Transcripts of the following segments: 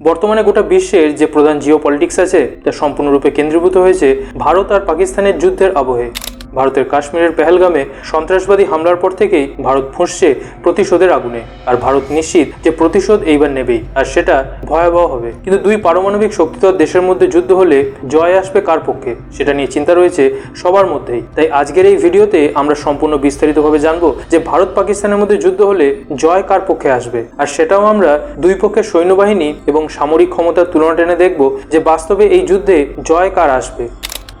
বর্তমানে গোটা বিশ্বের যে প্রধান জিও আছে, তা সম্পূর্ণরূপে কেন্দ্রীভূত হয়েছে ভারত আর পাকিস্তানের যুদ্ধের আবহে। ভারতের কাশ্মীরের পেহেলগামে সন্ত্রাসবাদী হামলার পর থেকেই ভারত ফুঁসছে প্রতিশোধের আগুনে। আর ভারত নিশ্চিত যে প্রতিশোধ এইবার নেবেই, আর সেটা ভয়াবহ হবে। কিন্তু দুই পারমাণবিক শক্তিধর দেশের মধ্যে যুদ্ধ হলে জয় আসবে কার পক্ষে, সেটা নিয়ে চিন্তা রয়েছে সবার মধ্যেই। তাই আজকের এই ভিডিওতে আমরা সম্পূর্ণ বিস্তারিতভাবে জানব যে ভারত পাকিস্তানের মধ্যে যুদ্ধ হলে জয় কার পক্ষে আসবে। আর সেটাও আমরা দুই পক্ষের সৈন্যবাহিনী এবং সামরিক ক্ষমতার তুলনা টেনে দেখব যে বাস্তবে এই যুদ্ধে জয় কার আসবে।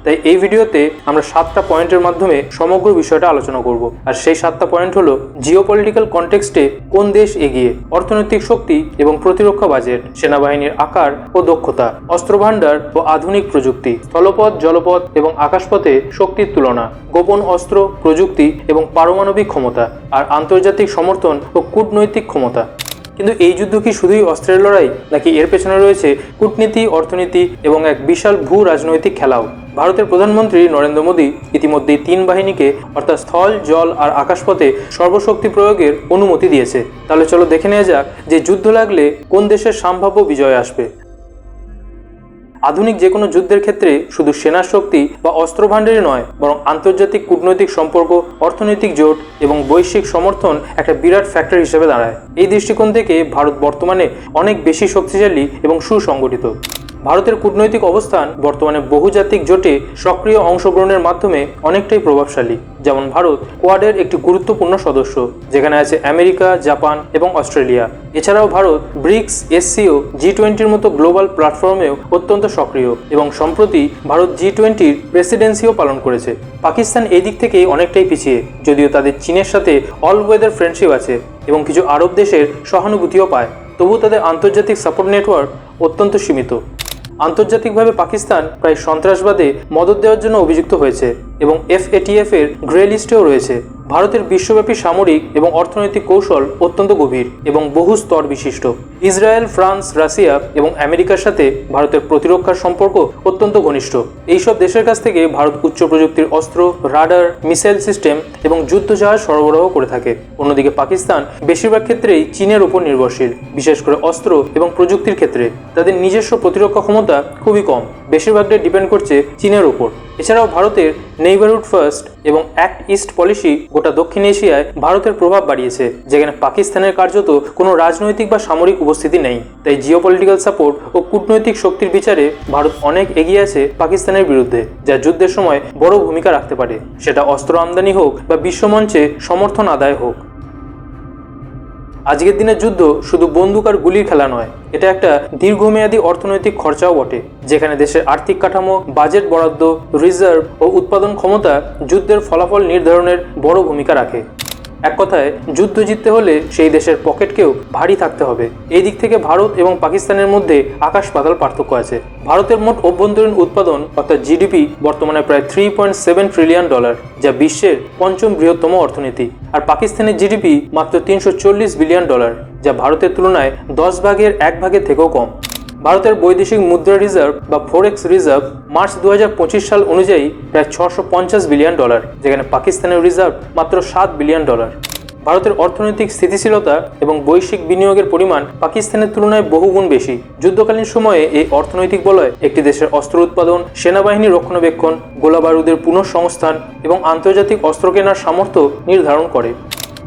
তাই এই ভিডিওতে আমরা সাতটা পয়েন্টের মাধ্যমে সমগ্র বিষয়টা আলোচনা করব। আর সেই সাতটা পয়েন্ট হলো জিওপলিটিক্যাল কনটেক্সটে কোন দেশ এগিয়ে, অর্থনৈতিক শক্তি এবং প্রতিরক্ষা বাজেট, সেনাবাহিনীর আকার ও দক্ষতা অস্ত্রভাণ্ডার ও আধুনিক প্রযুক্তি, স্থলপথ, জলপথ এবং আকাশপথে শক্তির তুলনা, গোপন অস্ত্র, প্রযুক্তি এবং পারমাণবিক ক্ষমতা, আর আন্তর্জাতিক সমর্থন ও কূটনৈতিক ক্ষমতা। কিন্তু এই যুদ্ধ কি শুধুই অস্ত্রের লড়াই, নাকি এর পেছনে রয়েছে কূটনীতি, অর্থনীতি এবং এক বিশাল ভূ রাজনৈতিক খেলাও? ভারতের প্রধানমন্ত্রী নরেন্দ্র মোদী ইতিমধ্যেই তিন বাহিনীকে, অর্থাৎ স্থল, জল আর আকাশপথে সর্বশক্তি প্রয়োগের অনুমতি দিয়েছে। তাহলে চলো দেখে নেওয়া যাক যে যুদ্ধ লাগলে কোন দেশের সম্ভাব্য বিজয় আসবে। আধুনিক যে কোনো যুদ্ধের ক্ষেত্রে শুধু সেনা শক্তি বা অস্ত্রভাণ্ডারই নয়, বরং আন্তর্জাতিক কূটনৈতিক সম্পর্ক, অর্থনৈতিক জোট এবং বৈশ্বিক সমর্থন একটা বিরাট ফ্যাক্টর হিসেবে দাঁড়ায়। এই দৃষ্টিকোণ থেকে ভারত বর্তমানে অনেক বেশি শক্তিশালী এবং সুসংগঠিত। ভারতের কূটনৈতিক অবস্থান বর্তমানে বহুজাতিক জোটে সক্রিয় অংশগ্রহণের মাধ্যমে অনেকটাই প্রভাবশালী। যেমন ভারত কোয়াডের একটি গুরুত্বপূর্ণ সদস্য, যেখানে আছে আমেরিকা, জাপান এবং অস্ট্রেলিয়া। এছাড়াও ভারত ব্রিক্স, এসসিও জি টোয়েন্টির মতো গ্লোবাল প্ল্যাটফর্মেও অত্যন্ত সক্রিয় এবং সম্প্রতি ভারত জি টোয়েন্টির প্রেসিডেন্সিও পালন করেছে। পাকিস্তান এই দিক থেকে অনেকটাই পিছিয়ে, যদিও তাদের চীনের সাথে অল ওয়েদার ফ্রেন্ডশিপ আছে এবং কিছু আরব দেশের সহানুভূতিও পায়। তবু তাদের আন্তর্জাতিক সাপোর্ট নেটওয়ার্ক অত্যন্ত সীমিত। আন্তর্জাতিকভাবে পাকিস্তান প্রায় সন্ত্রাসবাদে মদত দেওয়ার জন্য অভিযুক্ত হয়েছে। এবং এফএটিএফ এর গ্রে লিস্টেও রয়েছে। ভারতের বিশ্বব্যাপী সামরিক এবং অর্থনৈতিক কৌশল অত্যন্ত গভীর এবং বহু স্তর বিশিষ্ট। ইসরায়েল, ফ্রান্স, রাশিয়া এবং আমেরিকার সাথে ভারতের প্রতিরক্ষার সম্পর্ক অত্যন্ত ঘনিষ্ঠ। এইসব দেশের কাছ থেকে ভারত উচ্চ প্রযুক্তির অস্ত্র, রাডার, মিসাইল সিস্টেম এবং যুদ্ধ জাহাজ সরবরাহ করে থাকে। অন্যদিকে পাকিস্তান বেশিরভাগ ক্ষেত্রেই চীনের উপর নির্ভরশীল, বিশেষ করে অস্ত্র এবং প্রযুক্তির ক্ষেত্রে। তাদের নিজস্ব প্রতিরক্ষা ক্ষমতা খুবই কম। বেশিরভাগটাই ডিপেন্ড করছে চীনের উপর। এছাড়াও ভারতের নেইবারহুড ফার্স্ট এবং অ্যাক্ট ইস্ট পলিসি গোটা দক্ষিণ এশিয়ায় ভারতের প্রভাব বাড়িয়েছে, যেখানে পাকিস্তানের কার্যত কোনো রাজনৈতিক বা সামরিক উপস্থিতি নেই। তাই জিওপলিটিক্যাল সাপোর্ট ও কূটনৈতিক শক্তির বিচারে ভারত অনেক এগিয়ে আছে পাকিস্তানের বিরুদ্ধে, যা যুদ্ধের সময় বড় ভূমিকা রাখতে পারে। সেটা অস্ত্র আমদানি হোক বা বিশ্বমঞ্চে সমর্থন আদায় হোক। আজকের দিনের যুদ্ধ শুধু বন্দুক আর গুলির খেলা নয়, এটা একটা দীর্ঘমেয়াদী অর্থনৈতিক খরচাও বটে, যেখানে দেশের আর্থিক কাঠামো, বাজেট বরাদ্দ, রিজার্ভ ও উৎপাদন ক্ষমতা যুদ্ধের ফলাফল নির্ধারণের বড় ভূমিকা রাখে। এক কথায়, যুদ্ধ জিততে হলে সেই দেশের পকেটকেও ভারী থাকতে হবে। এই দিক থেকে ভারত এবং পাকিস্তানের মধ্যে আকাশ পাতাল পার্থক্য আছে। ভারতের মোট অভ্যন্তরীণ উৎপাদন, অর্থাৎ জিডিপি, বর্তমানে প্রায় three point seven trillion dollar যা বিশ্বের পঞ্চম বৃহত্তম অর্থনীতি। আর পাকিস্তানের জিডিপি মাত্র তিনশো চল্লিশ বিলিয়ন ডলার যা ভারতের তুলনায় দশ ভাগের এক ভাগের থেকেও কম। ভারতের বৈদেশিক মুদ্রা রিজার্ভ বা ফোরেক্স রিজার্ভ মার্চ দু হাজার পঁচিশ সাল অনুযায়ী প্রায় ছশো বিলিয়ন ডলার, যেখানে পাকিস্তানের রিজার্ভ মাত্র সাত বিলিয়ন ডলার। ভারতের অর্থনৈতিক স্থিতিশীলতা এবং বৈশ্বিক বিনিয়োগের পরিমাণ পাকিস্তানের তুলনায় বহুগুণ বেশি। যুদ্ধকালীন সময়ে এই অর্থনৈতিক বলয় একটি দেশের অস্ত্র উৎপাদন, সেনাবাহিনী রক্ষণাবেক্ষণ, গোলাবারুদের পুনঃসংস্থান এবং আন্তর্জাতিক অস্ত্র কেনার সামর্থ্য নির্ধারণ করে।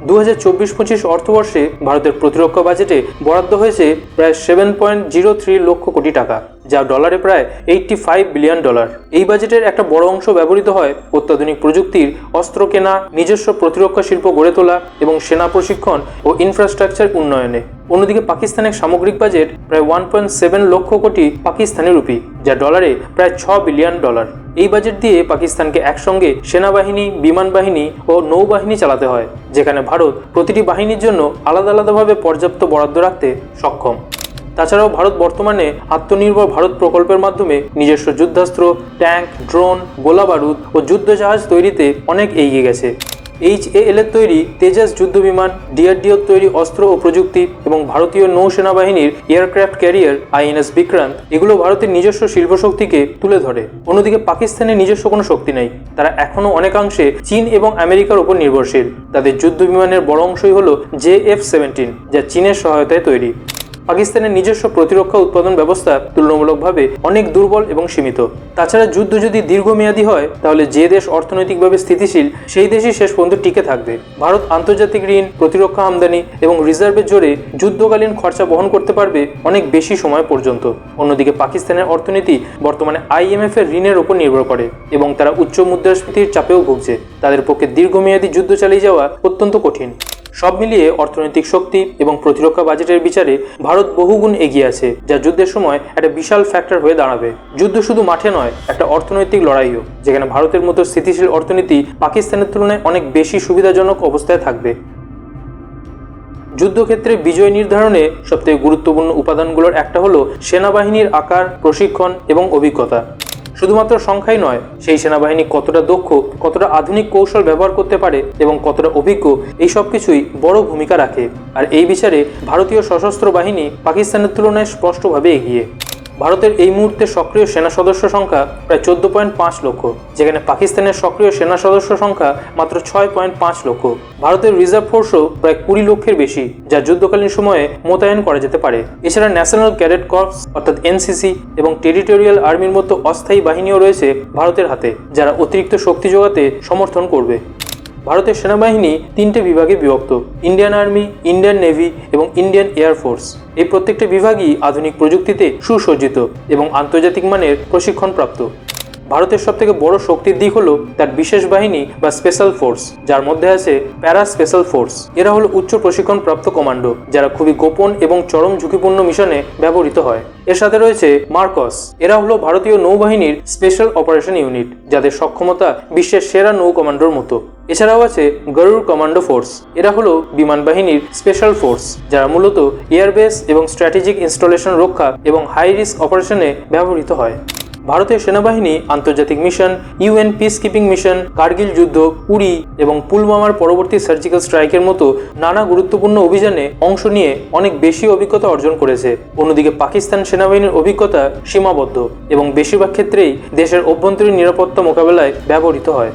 দু হাজার চব্বিশ পঁচিশ অর্থবর্ষে ভারতের প্রতিরক্ষা বাজেটে বরাদ্দ হয়েছে প্রায় seven point zero three lakh crore টাকা। যা ডলারে প্রায় এইটটি ফাইভ বিলিয়ন ডলার এই বাজেটের একটা বড় অংশ ব্যবহৃত হয় অত্যাধুনিক প্রযুক্তির অস্ত্র কেনা, নিজস্ব প্রতিরক্ষা শিল্প গড়ে তোলা এবং সেনা প্রশিক্ষণ ও ইনফ্রাস্ট্রাকচার উন্নয়নে। অন্যদিকে পাকিস্তানের সামগ্রিক বাজেট প্রায় one point seven lakh crore Pakistani rupee, যা ডলারে প্রায় ছ বিলিয়ন ডলার এই বাজেট দিয়ে পাকিস্তানকে একসঙ্গে সেনাবাহিনী, বিমান বাহিনী ও নৌবাহিনী চালাতে হয়, যেখানে ভারত প্রতিটি বাহিনীর জন্য আলাদা আলাদাভাবে পর্যাপ্ত বরাদ্দ রাখতে সক্ষম। তাছাড়াও ভারত বর্তমানে আত্মনির্ভর ভারত প্রকল্পের মাধ্যমে নিজস্ব যুদ্ধাস্ত্র, ট্যাঙ্ক, ড্রোন গোলা বারুদ ও যুদ্ধজাহাজ তৈরিতে অনেক এগিয়ে গেছে। এইচ এ এল এর তৈরি তেজাস যুদ্ধ বিমান ডিআরডিওর তৈরি অস্ত্র ও প্রযুক্তি এবং ভারতীয় নৌসেনা বাহিনীর এয়ারক্রাফট ক্যারিয়ার আইএনএস বিক্রান্ত এগুলো ভারতের নিজস্ব শিল্পশক্তিকে তুলে ধরে। অন্যদিকে পাকিস্তানের নিজস্ব কোনো শক্তি নেই। তারা এখনও অনেকাংশে চীন এবং আমেরিকার উপর নির্ভরশীল। তাদের যুদ্ধ বিমানের বড় অংশই হল জে এফ সেভেন্টিন, যা চীনের সহায়তায় তৈরি। পাকিস্তানের নিজস্ব প্রতিরক্ষা উৎপাদন ব্যবস্থা তুলনামূলকভাবে অনেক দুর্বল এবং সীমিত। তাছাড়া যুদ্ধ যদি দীর্ঘমেয়াদী হয়, তাহলে যে দেশ অর্থনৈতিকভাবে স্থিতিশীল, সেই দেশই শেষ পর্যন্ত টিকে থাকবে। ভারত আন্তর্জাতিক ঋণ, প্রতিরক্ষা আমদানি এবং রিজার্ভের জোরে যুদ্ধকালীন খরচা বহন করতে পারবে অনেক বেশি সময় পর্যন্ত। অন্যদিকে পাকিস্তানের অর্থনীতি বর্তমানে আইএমএফ এর ঋণের উপর নির্ভর করে এবং তারা উচ্চ মুদ্রাস্ফীতির চাপেও ভুগছে। তাদের পক্ষে দীর্ঘমেয়াদী যুদ্ধ চালিয়ে যাওয়া অত্যন্ত কঠিন। সব মিলিয়ে অর্থনৈতিক শক্তি এবং প্রতিরক্ষা বাজেটের বিচারে ভারত বহুগুণ এগিয়ে আছে, যা যুদ্ধের সময় একটা বিশাল ফ্যাক্টর হয়ে দাঁড়াবে। যুদ্ধ শুধু মাঠে নয়, একটা অর্থনৈতিক লড়াইও, যেখানে ভারতের মতো স্থিতিশীল অর্থনীতি পাকিস্তানের তুলনায় অনেক বেশি সুবিধাজনক অবস্থায় থাকবে। যুদ্ধক্ষেত্রে বিজয় নির্ধারণে সবথেকে গুরুত্বপূর্ণ উপাদানগুলোর একটা হলো সেনাবাহিনীর আকার, প্রশিক্ষণ এবং অভিজ্ঞতা। শুধুমাত্র সংখ্যাই নয়, সেই সেনাবাহিনী কতটা দক্ষ, কতটা আধুনিক কৌশল ব্যবহার করতে পারে এবং কতটা অভিজ্ঞ, এই সব কিছুই বড় ভূমিকা রাখে। আর এই বিচারে ভারতীয় সশস্ত্র বাহিনী পাকিস্তানের তুলনায় স্পষ্টভাবে এগিয়ে। ভারতের এই মুহূর্তে সক্রিয় সেনা সদস্য সংখ্যা প্রায় চোদ্দ পয়েন্ট পাঁচ লক্ষ, যেখানে পাকিস্তানের সক্রিয় সেনা সদস্য সংখ্যা মাত্র ছয় পয়েন্ট পাঁচ লক্ষ। ভারতের রিজার্ভ ফোর্সও প্রায় কুড়ি লক্ষের বেশি, যা যুদ্ধকালীন সময়ে মোতায়েন করা যেতে পারে। এছাড়া ন্যাশনাল ক্যাডেট কর্পস, অর্থাৎ এনসিসি, এবং টেরিটোরিয়াল আর্মির মতো অস্থায়ী বাহিনীও রয়েছে ভারতের হাতে, যারা অতিরিক্ত শক্তি যোগাতে সমর্থন করবে। ভারতের সেনাবাহিনী তিনটে বিভাগে বিভক্ত, ইন্ডিয়ান আর্মি, ইন্ডিয়ান নেভি এবং ইন্ডিয়ান এয়ার ফোর্স। এই প্রত্যেকটি বিভাগই আধুনিক প্রযুক্তিতে সুসজ্জিত এবং আন্তর্জাতিক মানের প্রশিক্ষণপ্রাপ্ত। ভারতের সবথেকে বড় শক্তির দিক হলো তার বিশেষ বাহিনী বা স্পেশাল ফোর্স যার মধ্যে আছে প্যারা স্পেশাল ফোর্স এরা হলো উচ্চ প্রশিক্ষণপ্রাপ্ত কমান্ডো, যারা খুবই গোপন এবং চরম ঝুঁকিপূর্ণ মিশনে ব্যবহৃত হয়। এর সাথে রয়েছে মার্কস। এরা হলো ভারতীয় নৌবাহিনীর স্পেশাল অপারেশন ইউনিট যাদের সক্ষমতা বিশ্বের সেরা নৌ কমান্ডোর মতো। এছাড়াও আছে গরুর কমান্ডো ফোর্স এরা হলো বিমান বাহিনীর স্পেশাল ফোর্স যারা মূলত এয়ারবেস এবং স্ট্র্যাটেজিক ইনস্টলেশন রক্ষা এবং হাই রিস্ক অপারেশনে ব্যবহৃত হয়। ভারতীয় সেনাবাহিনী আন্তর্জাতিক mission, UN peacekeeping mission Kargil যুদ্ধ, উড়ি এবং পুলওয়ামার পরবর্তী সার্জিক্যাল স্ট্রাইকের মতো নানা গুরুত্বপূর্ণ অভিযানে অংশ নিয়ে অনেক বেশি অভিজ্ঞতা অর্জন করেছে। অন্যদিকে পাকিস্তান সেনাবাহিনীর অভিজ্ঞতা সীমাবদ্ধ এবং বেশিরভাগ ক্ষেত্রেই দেশের অভ্যন্তরীণ নিরাপত্তা মোকাবেলায় ব্যবহৃত হয়।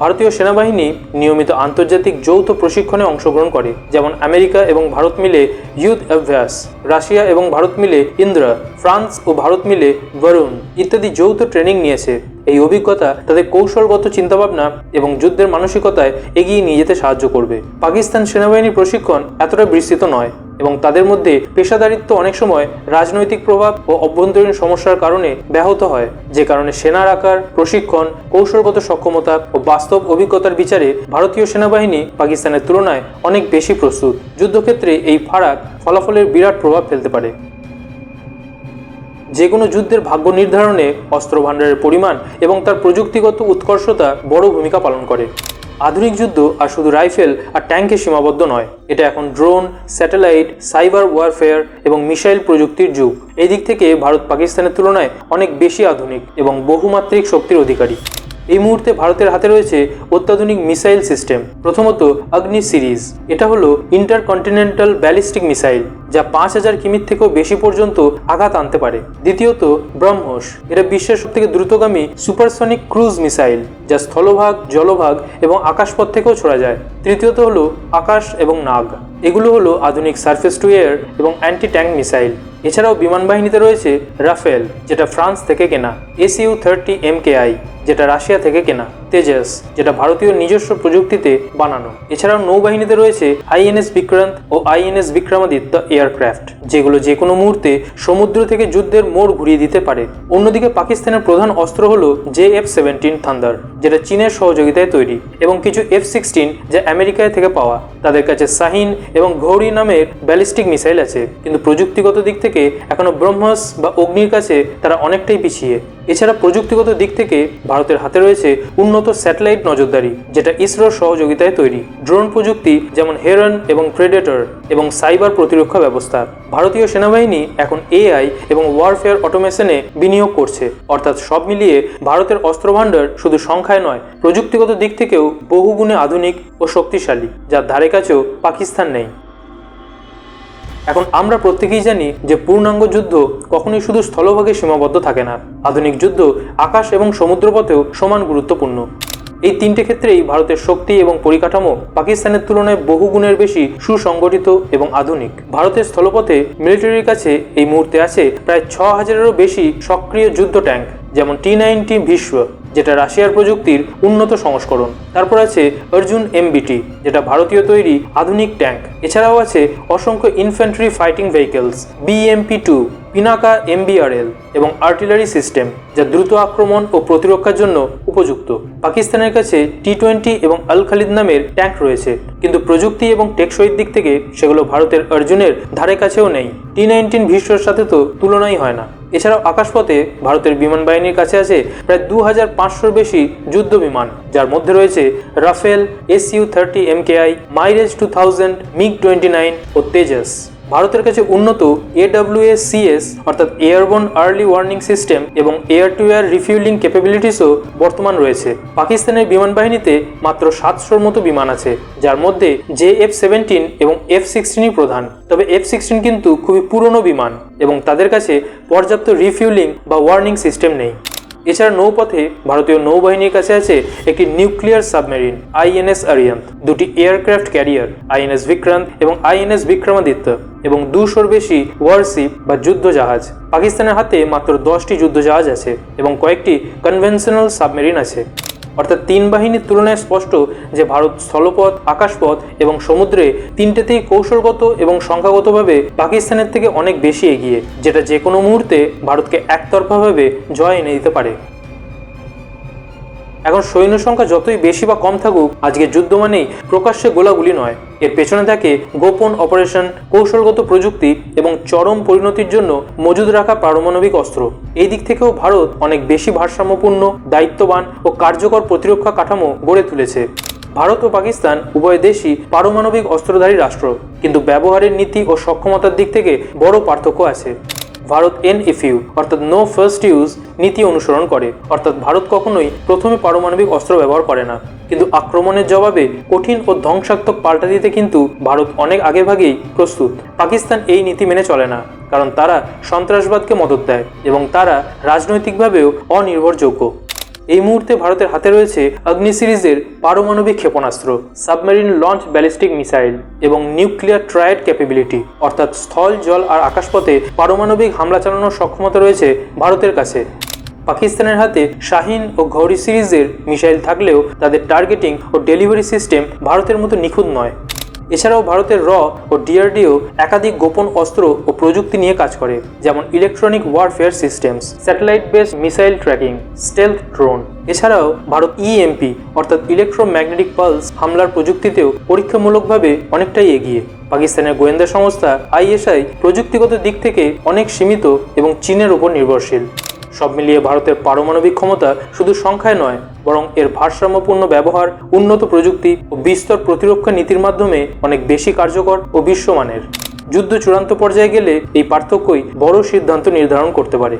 ভারতীয় সেনাবাহিনী নিয়মিত আন্তর্জাতিক যৌথ প্রশিক্ষণে অংশগ্রহণ করে, যেমন আমেরিকা এবং ভারত মিলে ইউথ অভ্যাস রাশিয়া এবং ভারত মিলে ইন্দ্রা, ফ্রান্স ও ভারত মিলে বরুণ ইত্যাদি যৌথ ট্রেনিং নিয়েছে। এই অভিজ্ঞতা তাদের কৌশলগত চিন্তাভাবনা এবং যুদ্ধের মানসিকতায় এগিয়ে নিয়ে যেতে সাহায্য করবে। পাকিস্তান সেনাবাহিনীর প্রশিক্ষণ এতটা বিস্তৃত নয়। এবং তাদের মধ্যে পেশাদারিত্ব অনেক সময় রাজনৈতিক প্রভাব ও অভ্যন্তরীণ সমস্যার কারণে ব্যাহত হয়, যে কারণে সেনার আকার, প্রশিক্ষণ, কৌশলগত সক্ষমতা ও বাস্তব অভিজ্ঞতার বিচারে ভারতীয় সেনাবাহিনী পাকিস্তানের তুলনায় অনেক বেশি প্রস্তুত। যুদ্ধক্ষেত্রে এই ফারাক ফলাফলের বিরাট প্রভাব ফেলতে পারে। যে কোনো যুদ্ধের ভাগ্য নির্ধারণে অস্ত্র ভাণ্ডারের পরিমাণ এবং তার প্রযুক্তিগত উৎকর্ষতা বড় ভূমিকা পালন করে। আধুনিক যুদ্ধ আর শুধু রাইফেল আর ট্যাঙ্কে সীমাবদ্ধ নয়, এটা এখন ড্রোন, স্যাটেলাইট, সাইবার ওয়ারফেয়ার এবং মিসাইল প্রযুক্তির যুগ। এই দিক থেকে ভারত পাকিস্তানের তুলনায় অনেক বেশি আধুনিক এবং বহুমাত্রিক শক্তির অধিকারী। এই মুহূর্তে ভারতের হাতে রয়েছে অত্যাধুনিক মিসাইল সিস্টেম, প্রথমত অগ্নি সিরিজ। এটা হলো ইন্টারকন্টিনেন্টাল ব্যালিস্টিক মিসাইল, যা পাঁচ হাজার কিমির থেকেও বেশি পর্যন্ত আঘাত আনতে পারে। দ্বিতীয়ত, ব্রহ্মস। এটা বিশ্বের সবথেকে দ্রুতগামী সুপারসনিক ক্রুজ মিসাইল, যা স্থলভাগ, জলভাগ এবং আকাশপথ থেকেও ছোড়া যায়। তৃতীয়ত হলো আকাশ এবং নাগ। এগুলো হলো আধুনিক সার্ফেস টু এয়ার এবং অ্যান্টি ট্যাঙ্ক মিসাইল। এছাড়াও বিমান বাহিনীতে রয়েছে রাফেল, যেটা ফ্রান্স থেকে কেনা। এসইউ থার্টি এম যেটা রাশিয়া থেকে কেনা। তেজাস, যেটা ভারতীয় নিজস্ব প্রযুক্তিতে বানানো। এছাড়াও নৌবাহিনীতে রয়েছে আইএনএস বিক্রান্ত ও আইএনএস বিক্রমাদিত্য এয়ারক্রাফট, যেগুলো যে কোনো মুহূর্তে সমুদ্র থেকে যুদ্ধের মোড় ঘুরিয়ে দিতে পারে। অন্যদিকে পাকিস্তানের প্রধান অস্ত্র হলো জে এফ সেভেন্টিন থান্ডার, যেটা চীনের সহযোগিতায় তৈরি, এবং কিছু এফ সিক্সটিন যা আমেরিকায় থেকে পাওয়া। তাদের কাছে শাহিন এবং ঘৌরি নামের ব্যালিস্টিক মিসাইল আছে, কিন্তু প্রযুক্তিগত দিক থেকে এখনও ব্রহ্মস বা অগ্নির কাছে তারা অনেকটাই পিছিয়ে। এছাড়া প্রযুক্তিগত দিক থেকে ভারতের হাতে রয়েছে উন্নত স্যাটেলাইট নজরদারি, যেটা ইসরোর সহযোগিতায় তৈরি। ড্রোন প্রযুক্তি যেমন হেরন এবং প্রেডেটর এবং সাইবার প্রতিরক্ষা ব্যবস্থা। ভারতীয় সেনাবাহিনী এখন এআই এবং ওয়ারফেয়ার অটোমেশনে বিনিয়োগ করছে। অর্থাৎ সব মিলিয়ে ভারতের অস্ত্রভাণ্ডার শুধু সংখ্যায় নয়, প্রযুক্তিগত দিক থেকেও বহুগুণে আধুনিক ও শক্তিশালী যার ধারে কাছেও পাকিস্তান নেই। এখন আমরা প্রত্যেকেই জানি যে পূর্ণাঙ্গ যুদ্ধ কখনোই শুধু স্থলভাগে সীমাবদ্ধ থাকে না। আধুনিক যুদ্ধ আকাশ এবং সমুদ্রপথেও সমান গুরুত্বপূর্ণ। এই তিনটে ক্ষেত্রেই ভারতের শক্তি এবং পরিকাঠামো পাকিস্তানের তুলনায় বহু গুণের বেশি সুসংগঠিত এবং আধুনিক। ভারতের স্থলপথে মিলিটারির কাছে এই মুহূর্তে আছে প্রায় ছ হাজারেরও বেশি সক্রিয় যুদ্ধ ট্যাঙ্ক, যেমন টি নাইনটি ভীষ্ম। যেটা রাশিয়ার প্রযুক্তির উন্নত সংস্করণ। তারপর আছে অর্জুন এমবিটি যেটা ভারতীয় তৈরি আধুনিক ট্যাঙ্ক। এছাড়াও আছে অসংখ্য infantry fighting vehicles BMP two Pinaka MBRL এবং আর্টিলারি সিস্টেম, যা দ্রুত আক্রমণ ও প্রতিরক্ষার জন্য উপযুক্ত। পাকিস্তানের কাছে টি টোয়েন্টি এবং আল খালিদ নামের ট্যাঙ্ক রয়েছে, কিন্তু প্রযুক্তি এবং টেকসইয়ের দিক থেকে সেগুলো ভারতের অর্জুনের ধারে কাছেও নেই। টি নাইনটিন ভীষ্মর সাথে তো তুলনাই হয় না। এছাড়াও আকাশপথে ভারতের বিমান বাহিনীর কাছে আছে প্রায় দু হাজার পাঁচশোর বেশি যুদ্ধ বিমান, যার মধ্যে রয়েছে Rafale S U thirty M K I, Mirage two thousand, MiG twenty nine ও তেজাস। ভারতের কাছে উন্নত এডাব্লিউএসিএস অর্থাৎ এয়ারবোন আর্লি ওয়ার্নিং সিস্টেম এবং এয়ার টু এয়ার রিফিউলিং ক্যাপাবিলিটিসও বর্তমান রয়েছে। পাকিস্তানের বিমান বাহিনীতে মাত্র সাতশোর মতো বিমান আছে, যার মধ্যে জে এফ সেভেন্টিন এবং এফ সিক্সটিনই প্রধান। তবে এফ সিক্সটিন কিন্তু খুবই পুরনো বিমান এবং তাদের কাছে পর্যাপ্ত রিফিউলিং বা ওয়ার্নিং সিস্টেম নেই। এছাড়া নৌপথে ভারতীয় নৌবাহিনীর কাছে আছে একটি নিউক্লিয়ার সাবমেরিন, আইএনএস আরিয়ান্ত। দুটি এয়ারক্রাফট ক্যারিয়ার, আইএনএস বিক্রান্ত এবং আইএনএস বিক্রমাদিত্য এবং দুশোর বেশি ওয়ারশিপ বা যুদ্ধ জাহাজ। পাকিস্তানের হাতে মাত্র দশটি যুদ্ধ জাহাজ আছে এবং কয়েকটি কনভেনশনাল সাবমেরিন আছে। অর্থাৎ তিন বাহিনীর তুলনায় স্পষ্ট যে ভারত স্থলপথ, আকাশপথ এবং সমুদ্রে তিনটেতেই কৌশলগত এবং সংখ্যাগতভাবে পাকিস্তানের থেকে অনেক বেশি এগিয়ে, যেটা যে কোনো মুহূর্তে ভারতকে একতরফাভাবে জয় এনে দিতে পারে। এখন সৈন্য সংখ্যা যতই বেশি বা কম থাকুক আজকে যুদ্ধ মানেই প্রকাশ্যে গোলাগুলি নয়। এর পেছনে থাকে গোপন অপারেশন, কৌশলগত প্রযুক্তি এবং চরম পরিণতির জন্য মজুদ রাখা পারমাণবিক অস্ত্র। এই দিক থেকেও ভারত অনেক বেশি ভারসাম্যপূর্ণ, দায়িত্ববান ও কার্যকর প্রতিরক্ষা কাঠামো গড়ে তুলেছে। ভারত ও পাকিস্তান উভয় দেশই পারমাণবিক অস্ত্রধারী রাষ্ট্র, কিন্তু ব্যবহারের নীতি ও সক্ষমতার দিক থেকে বড় পার্থক্য আছে। ভারত এন ইফিউ অর্থাৎ নো ফার্স্ট ইউজ নীতি অনুসরণ করে। অর্থাৎ ভারত কখনোই প্রথমে পারমাণবিক অস্ত্র ব্যবহার করে না। কিন্তু আক্রমণের জবাবে কঠিন ও ধ্বংসাত্মক পাল্টা দিতে কিন্তু ভারত অনেক আগেভাগেই প্রস্তুত। পাকিস্তান এই নীতি মেনে চলে না, কারণ তারা সন্ত্রাসবাদকে মদত দেয় এবং তারা রাজনৈতিকভাবেও অনির্ভরযোগ্য। এই মুহূর্তে ভারতের হাতে রয়েছে অগ্নি সিরিজের পারমাণবিক ক্ষেপণাস্ত্র, সাবমেরিন লঞ্চ ব্যালিস্টিক মিসাইল এবং নিউক্লিয়ার ট্রায়েড ক্যাপাবিলিটি। অর্থাৎ স্থল, জল আর আকাশপথে পারমাণবিক হামলা চালানোর সক্ষমতা রয়েছে ভারতের কাছে। পাকিস্তানের হাতে শাহিন ও ঘৌরি সিরিজের মিসাইল থাকলেও তাদের টার্গেটিং ও ডেলিভারি সিস্টেম ভারতের মতো নিখুঁত নয়। এছাড়াও ভারতের র ও ডিআরডিও একাধিক গোপন অস্ত্র ও প্রযুক্তি নিয়ে কাজ করে, যেমন electronic warfare systems satellite based missile tracking stealth drone এছাড়াও ভারত ইএমপি অর্থাৎ ইলেকট্রোম্যাগনেটিক পালস হামলার প্রযুক্তিতেও পরীক্ষামূলকভাবে অনেকটাই এগিয়ে। পাকিস্তানের গোয়েন্দা সংস্থা আইএসআই প্রযুক্তিগত দিক থেকে অনেক সীমিত এবং চীনের উপর নির্ভরশীল। সব মিলিয়ে ভারতের পারমাণবিক ক্ষমতা শুধু সংখ্যায় নয়, বরং এর ভারসাম্যপূর্ণ ব্যবহার, উন্নত প্রযুক্তি ও বিস্তর প্রতিরক্ষা নীতির মাধ্যমে অনেক বেশি কার্যকর ও বিশ্বমানের। যুদ্ধ চূড়ান্ত পর্যায়ে গেলে এই পার্থক্যই বড় সিদ্ধান্ত নির্ধারণ করতে পারে।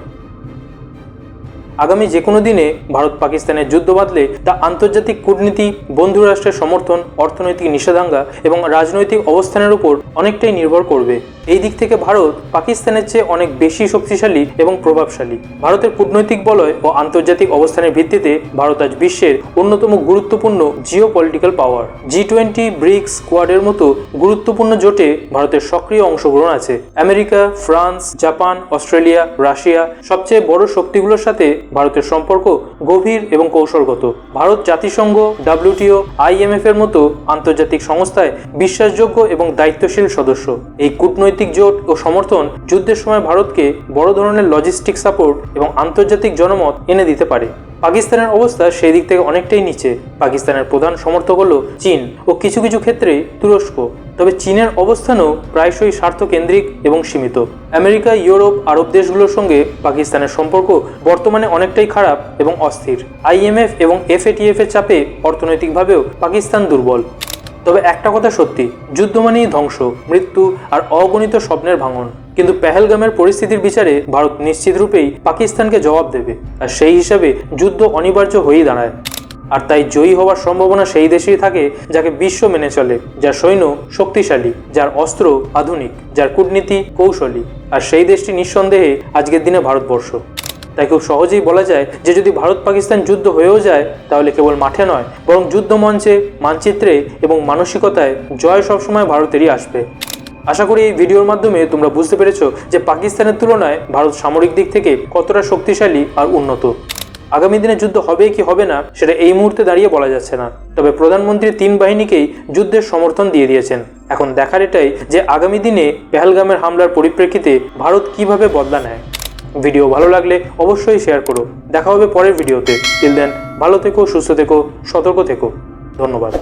আগামী যে কোনো দিনে ভারত পাকিস্তানের যুদ্ধ বাঁধলে তা আন্তর্জাতিক কূটনীতি বন্ধু রাষ্ট্রের সমর্থন, অর্থনৈতিক নিষেধাজ্ঞা এবং রাজনৈতিক অবস্থানের উপর অনেকটাই নির্ভর করবে। এই দিক থেকে ভারত পাকিস্তানের চেয়ে অনেক বেশি শক্তিশালী এবং প্রভাবশালী। ভারতের কূটনৈতিক বলয় ও আন্তর্জাতিক অবস্থানের ভিত্তিতে ভারত আজ বিশ্বের অন্যতম গুরুত্বপূর্ণ geopolitical power. G twenty BRICS কোয়াডের মতো গুরুত্বপূর্ণ জোটে ভারতের সক্রিয় অংশগ্রহণ আছে। America, France, Japan, Australia, Russia সবচেয়ে বড় শক্তিগুলোর সাথে ভারতের সম্পর্ক গভীর এবং কৌশলগত। ভারত জাতিসংঘ, ডাব্লিউটিও, আইএমএফ এর মতো আন্তর্জাতিক সংস্থায় বিশ্বাসযোগ্য এবং দায়িত্বশীল সদস্য। এই কূটনৈতিক জোট ও সমর্থন যুদ্ধের সময় ভারতকে বড় ধরনের লজিস্টিক সাপোর্ট এবং আন্তর্জাতিক জনমত এনে দিতে পারে। পাকিস্তানের অবস্থা সেই দিক থেকে অনেকটাই নিচে। পাকিস্তানের প্রধান সমর্থক হল চীন ও কিছু কিছু ক্ষেত্রে তুরস্ক। তবে চীনের অবস্থানও প্রায়শই স্বার্থকেন্দ্রিক এবং সীমিত। আমেরিকা, ইউরোপ, আরব দেশগুলোর সঙ্গে পাকিস্তানের সম্পর্ক বর্তমানে অনেকটাই খারাপ এবং অস্থির। আইএমএফ এবং এফএটিএফ এর চাপে অর্থনৈতিকভাবেও পাকিস্তান দুর্বল। তবে একটা কথা সত্যি, যুদ্ধ মানেই ধ্বংস, মৃত্যু আর অগণিত স্বপ্নের ভাঙন। কিন্তু পেহেলগামের পরিস্থিতির বিচারে ভারত নিশ্চিত রূপেই পাকিস্তানকে জবাব দেবে আর সেই হিসাবে যুদ্ধ অনিবার্য হয়েই দাঁড়ায়। আর তাই জয়ী হওয়ার সম্ভাবনা সেই দেশেই থাকে যাকে বিশ্ব মেনে চলে, যার সৈন্য শক্তিশালী, যার অস্ত্র আধুনিক, যার কূটনীতি কৌশলী। আর সেই দেশটি নিঃসন্দেহে আজকের দিনে ভারতবর্ষ। তাই খুব সহজেই বলা যায় যে যদি ভারত পাকিস্তান যুদ্ধ হয়েও যায়, তাহলে কেবল মাঠে নয়, বরং যুদ্ধ মঞ্চে মানচিত্রে এবং মানসিকতায় জয় সবসময় ভারতেরই আসবে। আশা করি এই ভিডিওর মাধ্যমে তোমরা বুঝতে পেরেছ যে পাকিস্তানের তুলনায় ভারত সামরিক দিক থেকে কতটা শক্তিশালী আর উন্নত। আগামী দিনে যুদ্ধ হবে কি হবে না, সেটা এই মুহূর্তে দাঁড়িয়ে বলা যাচ্ছে না। তবে প্রধানমন্ত্রী তিন বাহিনীকেই যুদ্ধের সমর্থন দিয়ে দিয়েছেন। এখন দেখার এটাই যে আগামী দিনে পেহেলগামের হামলার পরিপ্রেক্ষিতে ভারত কীভাবে বদলা নেয়। ভিডিও ভালো লাগলে অবশ্যই শেয়ার করো। দেখা হবে পরের ভিডিওতে। টিল দেন ভালো থেকো, সুস্থ থেকো, সতর্ক থেকো। ধন্যবাদ।